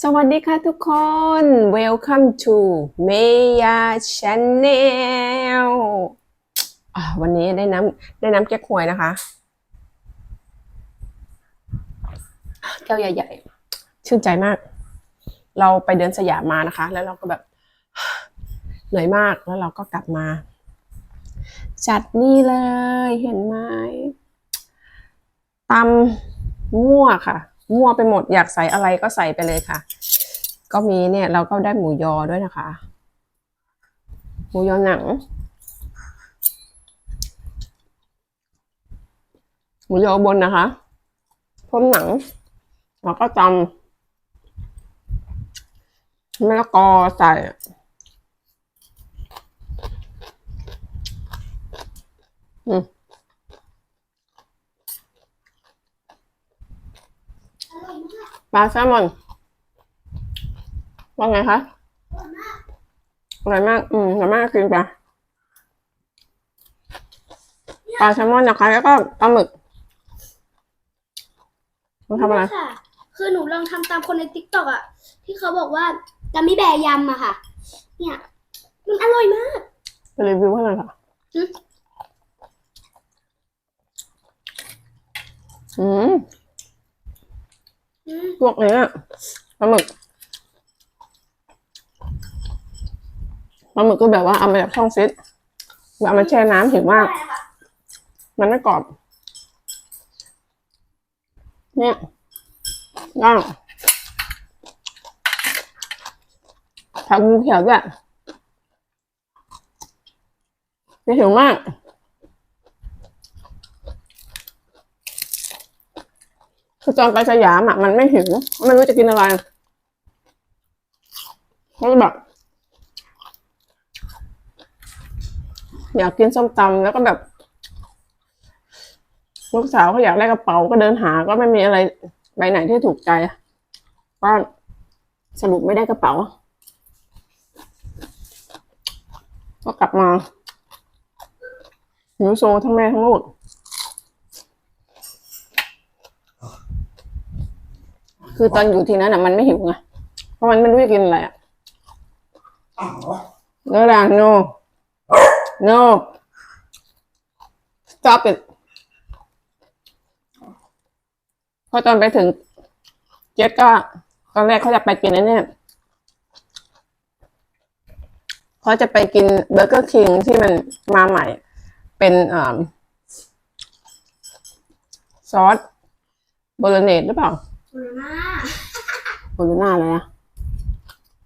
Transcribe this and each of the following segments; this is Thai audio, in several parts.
สวัสดีค่ะทุกคน Welcome to Maya Channel อะวันนี้ได้น้ำได้น้ำแก้ควยนะคะ แก้วใหญ่ๆ ชื่นใจมาก เราไปเดินสยามมานะคะ แล้วเราก็แบบเหนื่อยมากแล้วเราก็กลับมา จัดนี่เลยเห็นไหมตำมั่วค่ะ มั่วไปหมดอยากใส่อะไรก็ใส่ไปเลยค่ะ ก็มีเนี่ยเราก็ได้หมูยอด้วยนะคะ หมูยอหนัง หมูยอบนนะคะพร้อมหนัง แล้วก็ตำมะละกอใส่อืม ปลาแซลมอนว่าไงคะอร่อยมาก อืมอร่อยมากจริงปะปลาแซลมอนนะคะ แล้วก็ปลาหมึกมันทำอะไรค่ะ คือหนูลองทำตามคนในติ๊กต็อกอะที่เขาบอกว่ากัมมี่แบร์ยำอะค่ะ เนี่ย มันอร่อยมากไปรีวิวให้หน่อยค่ะอืมอืมอืม พวกเนี้ยปลาหมึกปลาหมึกก็แบบว่าเอามาจากช่องฟิตเอามาแช่น้ำถึงมากได้ค่ะมันไม่กรอบ เนี่ยย่างผักงูเขียวด้วยไม่หิวมาก คือตอนไปสยามอะ มันไม่หิวไม่รู้จะกินอะไรก็แบบอยากกินส้มตำแล้วก็แบบลูกสาวเขาอยากได้กระเป๋าก็เดินหาก็ไม่มีอะไรใบไหนที่ถูกใจก็สรุปไม่ได้กระเป๋า ก็กลับมาหิวโซทั้งแม่ทั้งลูก คือตอนอยู่ที่นั้นอะมันไม่หิวไงเพราะมันไม่รู้จะกินอะไรอะเนอะล่ะ no no stop it พอตอนไปถึง เจ็ดก็ ตอนแรกเขาจะไปกินไอ้เนี่ยเขาจะไปกินเบอร์เกอร์คิงที่มันมาใหม่ เป็นอ่าซอสโบโลเนสหรือเปล่า โบโลน่าโบโลน่าอะไรนะ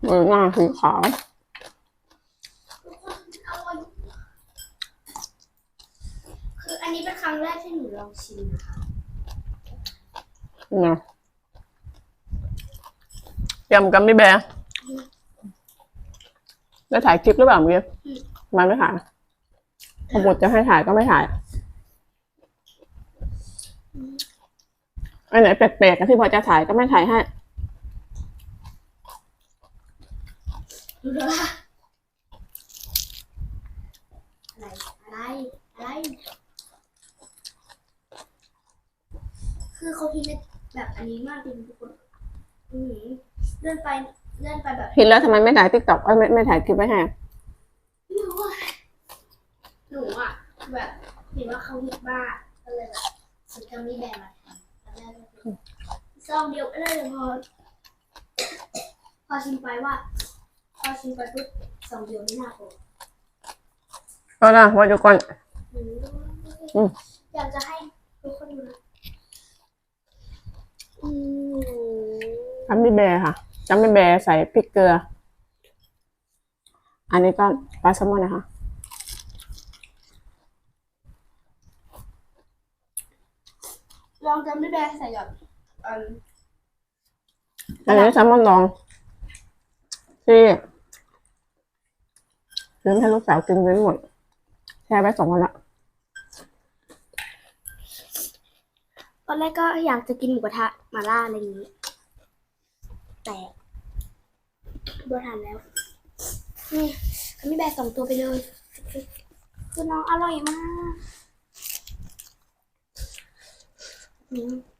โบโลน่าสีขาวอร่อยคืออันนี้เป็นครั้งแรกที่หนูลองชิมนะคะนะยำกัมมี่แบร์ได้ถ่ายคลิปหรือเปล่าเมื่อกี้ทำไมไม่ถ่ายพอหมดจะให้ถ่ายก็ไม่ถ่าย อันไหนแปลกๆอะที่พอจะถ่ายก็ไม่ถ่ายให้ดูด้วยว่าอะไรอะไรอะไร คือเขาคิดแบบอันนี้มากจริงทุกคนอือหือเลื่อนไปเลื่อนไปแบบผิดแล้วทำไมไม่ถ่ายติ๊กต็อกไม่ไม่ถ่ายคลิปไว้ให้ไม่รู้อะหนูอะแบบเห็นว่าเขาฮิตมากก็เลยแบบซื้อกัมมี่แบร์ ซองเดียวก็ได้เลยพอพอชิมไปว่า พอชิมไปปุ๊บซองเดียวไม่น่าพอก็นะว่าจะก่อนอืมอืมอยากจะให้ทุกคนดูนะอืมกัมมี่แบร์ค่ะกัมมี่แบร์ใส่พริกเกลือ อันนี้ก็ปลาแซลมอนนะคะ ลองกัมมี่แบร์ใส่กับอืมอันนี้แซลมอนลองที่ซื้อให้ลูกสาวกินไว้หมดแช่ไว้สองวันละตอนแรกก็อยากจะกินหมูกระทะมาล่าอะไรอย่างนี้ แต่บัวทานแล้ว นี่กัมมี่แบร์สองตัวไปเลย คือน้องอร่อยมาก อืม